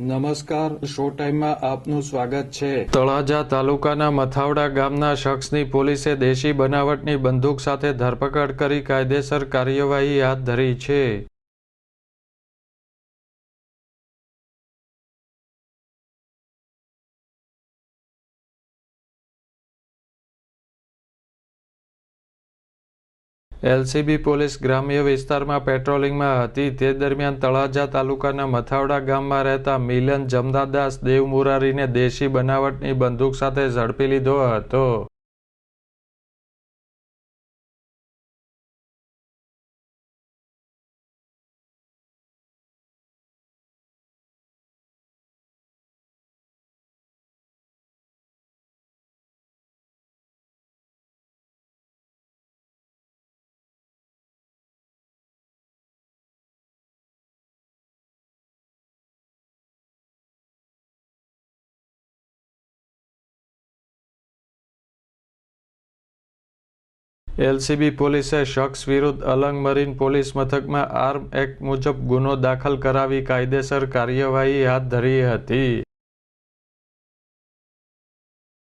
નમસ્કાર શો ટાઈમમાં આપનું સ્વાગત છે. તળાજા તાલુકાના મથાવડા ગામના શખ્સની પોલીસે દેશી બનાવટની બંદૂક સાથે ધરપકડ કરી કાયદેસર કાર્યવાહી હાથ ધરી છે. એલસીબી પોલીસ ગ્રામ્ય વિસ્તારમાં પેટ્રોલિંગમાં હતી. તે દરમિયાન તળાજા તાલુકાના મથાવડા ગામમાં રહેતા મિલન જમનાદાસ દેવમુરારીને દેશી બનાવટની બંદૂક સાથે ઝડપી લીધો હતો. એલસીબી પોલીસે શખ્સ વિરુદ્ધ અલંગ મરીન પોલીસ મથકમાં આર્મ એક્ટ મુજબ ગુનો દાખલ કરાવી કાયદેસર કાર્યવાહી હાથ ધરી હતી.